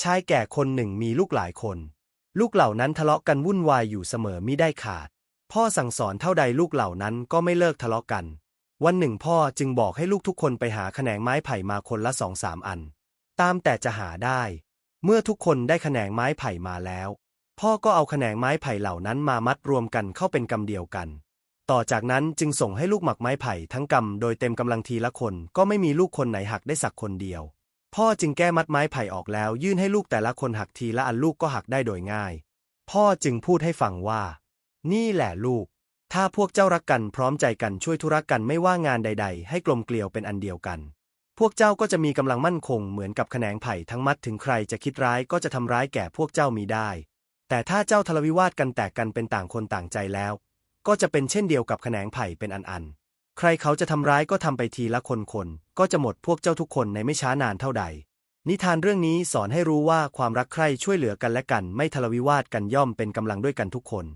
ชายแก่คนหนึ่งมีลูกหลายคน ลูกเหล่านั้นทะเลาะกันวุ่นวายอยู่เสมอมิได้ขาด พ่อสั่งสอนเท่าใดลูกเหล่านั้นก็ไม่เลิกทะเลาะกัน วันหนึ่งพ่อจึงบอกให้ลูกทุกคนไปหาแขนงไม้ไผ่มาคนละสองสามอัน ตามแต่จะหาได้ เมื่อทุกคนได้แขนงไม้ไผ่มาแล้ว พ่อก็เอาแขนงไม้ไผ่เหล่านั้นมามัดรวมกันเข้าเป็นกำเดียวกัน ต่อจากนั้นจึงส่งให้ลูกหมักไม้ไผ่ทั้งกำโดยเต็มกำลังทีละคนก็ไม่มีลูกคนไหนหักได้สักคนเดียว พ่อจึงแก้มัดไม้ไผ่ออกแล้ว ยื่นให้ลูกแต่ละคนหักทีละอันลูกก็หักได้โดยง่าย พ่อจึงพูดให้ฟังว่า นี่แหละลูก ถ้าพวกเจ้ารักกันพร้อมใจกันช่วยธุระกันไม่ว่างานใด ๆ ให้กลมเกลียวเป็นอันเดียวกัน พวกเจ้าก็จะมีกำลังมั่นคงเหมือนกับแขนงไผ่ทั้งมัดถึงใครจะคิดร้ายก็จะทำร้ายแก่พวกเจ้ามีได้ แต่ถ้าเจ้าทะเลาวิวาทกันแตกกันเป็นต่างคนต่างใจแล้ว ก็จะเป็นเช่นเดียวกับแขนงไผ่เป็นอันๆ ใครเขาจะทำร้ายก็ทำไปทีละคนๆก็จะหมดพวกเจ้าทุกคนในไม่ช้านานเท่าใด นิทานเรื่องนี้สอนให้รู้ว่าความรักใคร่ช่วยเหลือกันและกันไม่ทะเลาวิวาทกันย่อมเป็นกำลังด้วยกันทุกคน